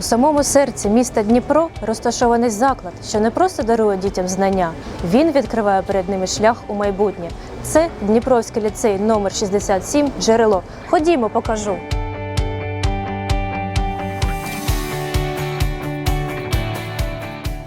У самому серці міста Дніпро розташований заклад, що не просто дарує дітям знання, він відкриває перед ними шлях у майбутнє. Це Дніпровський ліцей номер 67 Джерело. Ходімо, покажу.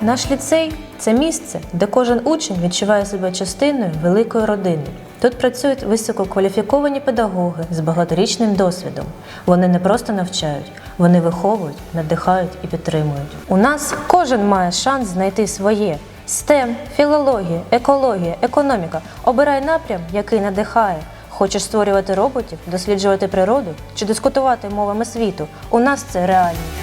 Наш ліцей це місце, де кожен учень відчуває себе частиною великої родини. Тут працюють висококваліфіковані педагоги з багаторічним досвідом. Вони не просто навчають, вони виховують, надихають і підтримують. У нас кожен має шанс знайти своє. STEM, філологія, екологія, економіка. Обирай напрям, який надихає. Хочеш створювати роботів, досліджувати природу чи дискутувати мовами світу. У нас це реальність.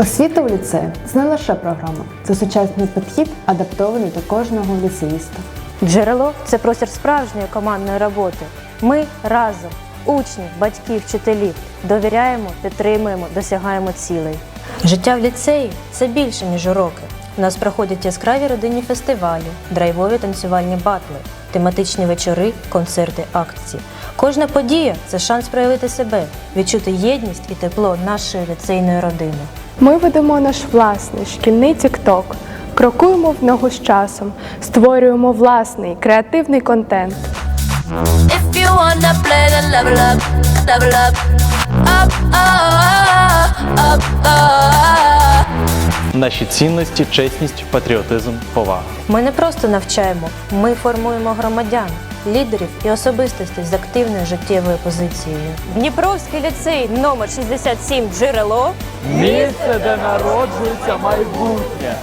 Освіта в ліцеї це не лише програма, це сучасний підхід, адаптований до кожного ліцеїста. Джерело це простір справжньої командної роботи. Ми разом, учні, батьки, вчителі, довіряємо, підтримуємо, досягаємо цілей. Життя в ліцеї це більше, ніж уроки. У нас проходять яскраві родинні фестивалі, драйвові танцювальні батли, тематичні вечори, концерти, акції. Кожна подія це шанс проявити себе, відчути єдність і тепло нашої ліцейної родини. Ми ведемо наш власний шкільний тікток, крокуємо в ногу з часом, створюємо власний креативний контент. If you wanna play, then level up, level up, up, up, Наші цінності, чесність, патріотизм, повага. Ми не просто навчаємо, ми формуємо громадян, лідерів і особистостей з активною життєвою позицією. Дніпровський ліцей номер 67 джерело. Місце, де народжується майбутнє.